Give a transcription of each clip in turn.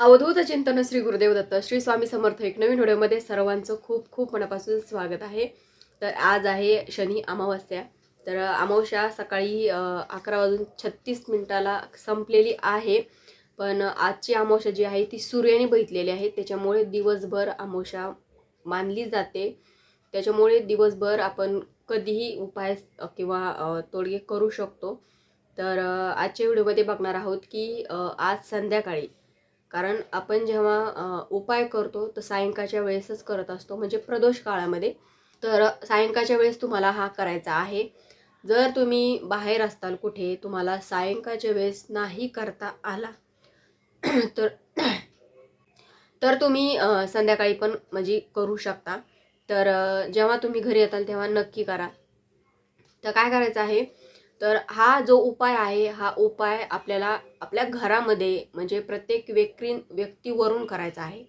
अवधूत चिंतन श्री गुरुदेव दत्त श्री स्वामी समर्थ एक नवीन व्हिडिओमध्ये सर्वांचं खूप खूप मनापासून स्वागत आहे. तर आज आहे शनी अमावस्या. तर अमावस्या सकाळी अकरा वाजून छत्तीस मिनिटाला संपलेली आहे. पण आजची अमावस्या जी आहे ती सूर्याने बघितलेली आहे. त्याच्यामुळे दिवसभर अमावस्या मानली जाते. त्याच्यामुळे दिवसभर आपण कधीही उपाय किंवा तोडगे करू शकतो. तर आजच्या व्हिडिओमध्ये बघणार आहोत की आज संध्याकाळी कारण आपण जेव्हा उपाय करतो तर सायंकाळच्या वेळेसच करत असतो म्हणजे प्रदोष काळामध्ये. तर सायंकाळच्या वेळेस तुम्हाला हा करायचा आहे. जर तुम्ही बाहेर असताल कुठे तुम्हाला सायंकाळच्या वेळेस नाही करता आला तर तर तुम्ही संध्याकाळी पण म्हणजे करू शकता. तर जेव्हा तुम्ही घरी येताल तेव्हा नक्की करा. तर काय करायचं आहे तर हा जो उपाय आहे हा उपाय आपल्याला आपल्या घरामध्ये म्हणजे प्रत्येक व्यक्ती व्यक्तीवरून करायचा आहे.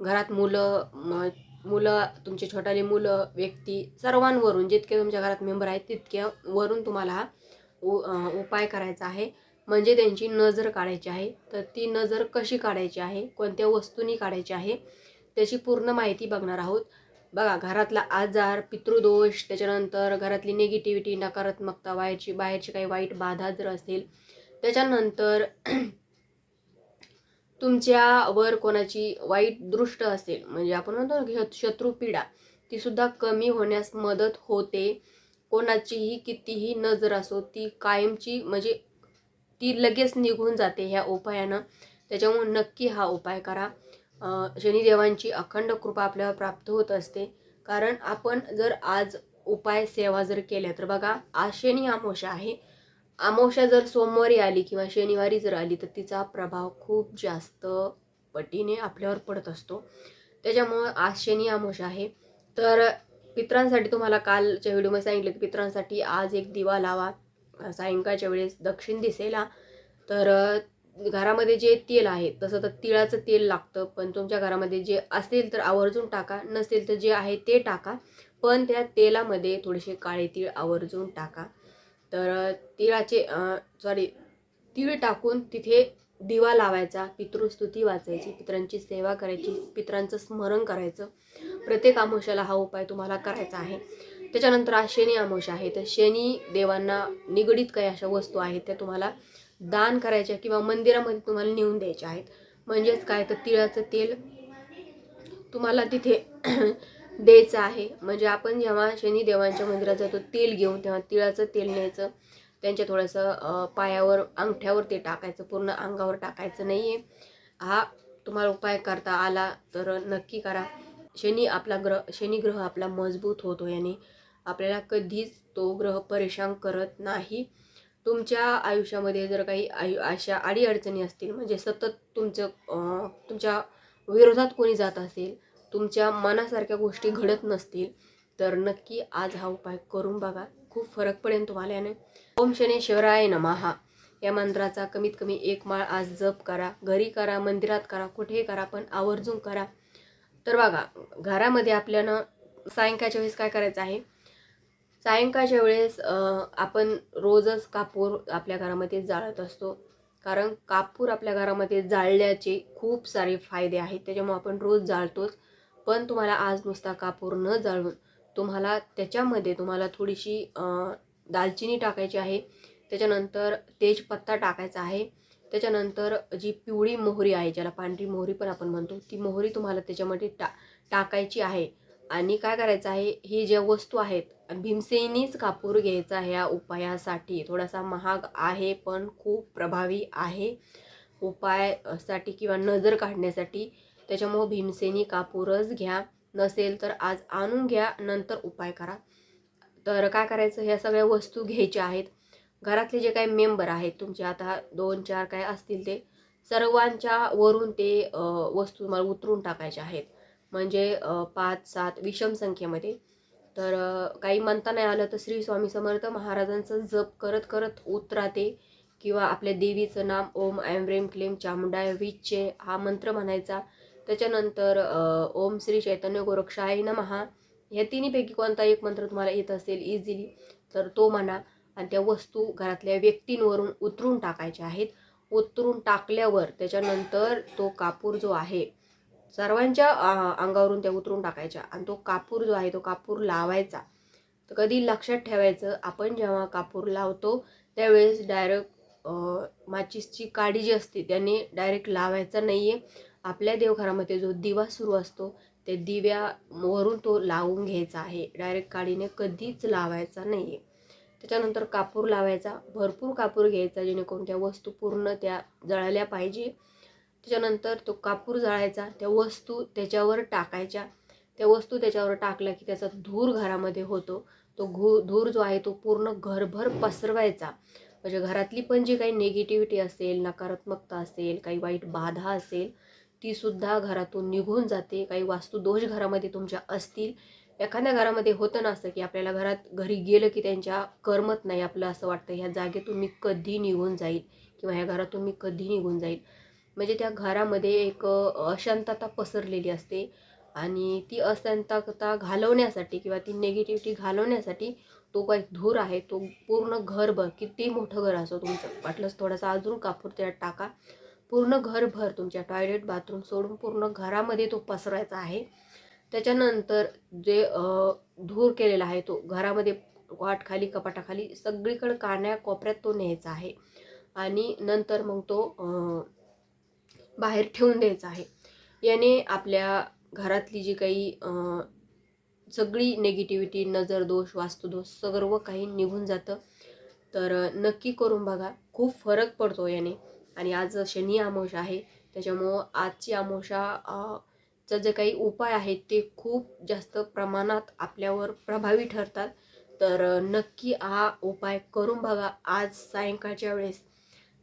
घरात मुलं मुलं तुमचे छोटाले मुलं व्यक्ती सर्वांवरून जितके तुमच्या घरात मेंबर आहेत तितक्या वरून तुम्हाला हा उ उपाय करायचा आहे. म्हणजे त्यांची नजर काढायची आहे. तर ती नजर कशी काढायची आहे? कोणत्या वस्तूंनी काढायची आहे? त्याची पूर्ण माहिती बघणार आहोत. बघा घरातला आजार पितृदोष त्याच्यानंतर घरातली निगेटिव्हिटी नकारात्मकता बाहेरची बाहेरची काही वाईट बाधा जर असेल त्याच्यानंतर तुमच्यावर कोणाची वाईट दृष्ट असेल म्हणजे आपण म्हणतो की शत्रुपीडा ती सुद्धा कमी होण्यास मदत होते. कोणाचीही कितीही नजर असो ती कायमची म्हणजे ती लगेच निघून जाते ह्या उपायानं. त्याच्यामुळे नक्की हा उपाय करा. शनिदेवांची अखंड कृपा आपल्यावर प्राप्त होत असते. कारण आपण जर आज उपाय सेवा जर केल्या तर बघा आज शनी आमोशा आहे. आमोशा जर सोमवारी आली किंवा शनिवारी जर आली तर तिचा प्रभाव खूप जास्त पटीने आपल्यावर पडत असतो. त्याच्यामुळं आज शनी आमोशा आहे. तर पित्रांसाठी तुम्हाला कालच्या व्हिडिओमध्ये सांगितलं की पित्रांसाठी आज एक दिवा लावा. सायंकाळच्या वेळेस दक्षिण दिसेला तर घरामध्ये जे तेल आहे तसं तर तिळाचं तेल लागतं पण तुमच्या घरामध्ये जे असेल तर आवर्जून टाका नसेल तर जे आहे ते टाका पण त्या तेलामध्ये थोडेसे काळे तीळ आवर्जून टाका. तर तिळाचे सॉरी तीळ टाकून तिथे दिवा लावायचा पितृस्तुती वाचायची पितरांची सेवा करायची पितरांचं स्मरण करायचं. प्रत्येक आमोशाला हा उपाय तुम्हाला करायचा आहे. त्याच्यानंतर आज शनी आमोश आहे. तर शनी देवांना निगडीत काही अशा वस्तू आहेत त्या तुम्हाला दान करायच्या किंवा मंदिरामध्ये तुम्हाला नेऊन द्यायच्या आहेत. म्हणजेच काय? तर तिळाचं तेल तुम्हाला तिथे द्यायचं आहे. म्हणजे आपण जेव्हा शनिदेवांच्या मंदिरात जातो तेल घेऊन तेव्हा तिळाचं तेल न्यायचं. त्यांच्या थोडंसं पायावर अंगठ्यावर ते टाकायचं. पूर्ण अंगावर टाकायचं नाही आहे हा तुम्हाला उपाय करता आला तर नक्की करा. शनी आपला ग्रह शनिग्रह आपला मजबूत होतो याने. आपल्याला कधीच तो ग्रह परेशान करत नाही. तुमच्या आयुष्यामध्ये जर काही आयु अशा अडीअडचणी असतील म्हणजे सतत तुमचं तुमच्या विरोधात कोणी जात असेल तुमच्या मनासारख्या गोष्टी घडत नसतील तर नक्की आज हा उपाय करून बघा. खूप फरक पडेल तुम्हाला याने. ओम शने शिवराय नमहा या मंत्राचा कमीत कमी एक माळ आज जप करा घरी करा मंदिरात करा कुठेही करा पण आवर्जून करा. तर बघा घरामध्ये आपल्यानं सायंकाळच्या वेळेस काय करायचं आहे? सायंकाळच्या वेळेस आपण रोजच कापूर आपल्या घरामध्ये जाळत असतो. कारण कापूर आपल्या घरामध्ये जाळल्याचे खूप सारे फायदे आहेत. त्याच्यामुळे आपण रोज जाळतोच. पण तुम्हाला आज नुसता कापूर न जाळून तुम्हाला त्याच्यामध्ये तुम्हाला थोडीशी दालचिनी टाकायची आहे. त्याच्यानंतर तेजपत्ता टाकायचा आहे. त्याच्यानंतर जी पिवळी मोहरी आहे ज्याला पांढरी मोहरी पण आपण म्हणतो ती मोहरी तुम्हाला त्याच्यामध्ये टा टाकायची आहे. आणि काय करायचं आहे ही ज्या वस्तू आहेत भीमसेनीच कापूर घ्यायचा ह्या उपायासाठी. थोडासा महाग आहे पण खूप प्रभावी आहे. उपायासाठी किंवा नजर काढण्यासाठी त्याच्यामुळं भीमसेनी कापूरच घ्या. नसेल तर आज आणून घ्या नंतर उपाय करा. तर काय करायचं? ह्या सगळ्या वस्तू घ्यायच्या आहेत. घरातले जे काही मेंबर आहेत तुमचे आता दोन चार काय असतील ते सर्वांच्या वरून ते वस्तू तुम्हाला उतरून टाकायच्या आहेत. म्हणजे पाच सात विषम संख्येमध्ये. तर काही म्हणता नाही आलं तर श्री स्वामी समर्थ महाराजांचं जप करत करत उतरा ते किंवा आपल्या देवीचं नाम ओम ऐम रेम क्लेम चामुंडाय विच्चे हा मंत्र म्हणायचा. त्याच्यानंतर ओम श्री चैतन्य गोरक्षाय नमहा ह्या तिन्हीपैकी कोणता एक मंत्र तुम्हाला येत असेल इझिली तर तो म्हणा. आणि त्या वस्तू घरातल्या व्यक्तींवरून उतरून टाकायच्या आहेत. उतरून टाकल्यावर त्याच्यानंतर तो कापूर जो आहे सर्वांच्या अंगावरून त्या उतरून टाकायच्या. आणि तो कापूर जो आहे तो कापूर लावायचा. तर कधी लक्षात ठेवायचं आपण जेव्हा कापूर लावतो त्यावेळेस डायरेक्ट माचीसची काडी जी असते त्याने डायरेक्ट लावायचा नाही आहे आपल्या देवघरामध्ये जो दिवा सुरू असतो त्या दिव्यावरून तो लावून घ्यायचा आहे. डायरेक्ट काडीने कधीच लावायचा नाही आहे त्याच्यानंतर कापूर लावायचा. भरपूर कापूर घ्यायचा जेणेकरून त्या वस्तू पूर्ण त्या जळाल्या पाहिजे. त्याच्यानंतर तो कापूर जाळायचा त्या वस्तू त्याच्यावर टाकायच्या. त्या वस्तू त्याच्यावर टाकल्या की त्याचा धूर घरामध्ये होतो. तो घू धूर जो आहे तो पूर्ण घरभर पसरवायचा. म्हणजे घरातली पण जी काही निगेटिव्हिटी असेल नकारात्मकता असेल काही वाईट बाधा असेल ती सुद्धा घरातून निघून जाते. काही वास्तुदोष घरामध्ये तुमच्या असतील. एखाद्या घरामध्ये होतं ना असं की आपल्याला घरात घरी गेलं की त्यांच्या करमत नाही आपलं असं वाटतं ह्या जागेतून मी कधी निघून जाईल? किंवा ह्या घरातून मी कधी निघून जाईल? म्हणजे त्या घरामध्ये एक अशांतता पसरलेली असते. आणि ती अशांतता घालवण्यासाठी किंवा ती निगेटिव्हिटी घालवण्यासाठी तो काही धूर आहे तो पूर्ण घरभर किती मोठं घर असो तुमचं वाटलंच थोडासा अजून कापूर त्यात टाका. पूर्ण घरभर तुमच्या टॉयलेट बाथरूम सोडून पूर्ण घरामध्ये तो पसरायचा आहे. त्याच्यानंतर जे धूर केलेला आहे तो घरामध्ये वाटखाली कपाटाखाली सगळीकडे कान्या कोपऱ्यात तो न्यायचा आहे. आणि नंतर मग तो बाहेर ठेवून द्यायचं आहे. याने आपल्या घरातली जी काही सगळी नेगेटिव्हिटी नजर दोष वास्तुदोष सर्व काही निघून जातं. तर नक्की करून बघा. खूप फरक पडतो याने. आणि आज शनी अमावस्या आहे. त्याच्यामुळं आजची अमावस्या चं जे काही उपाय आहेत ते खूप जास्त प्रमाणात आपल्यावर प्रभावी ठरतात. तर नक्की हा उपाय करून बघा आज सायंकाळच्या वेळेस.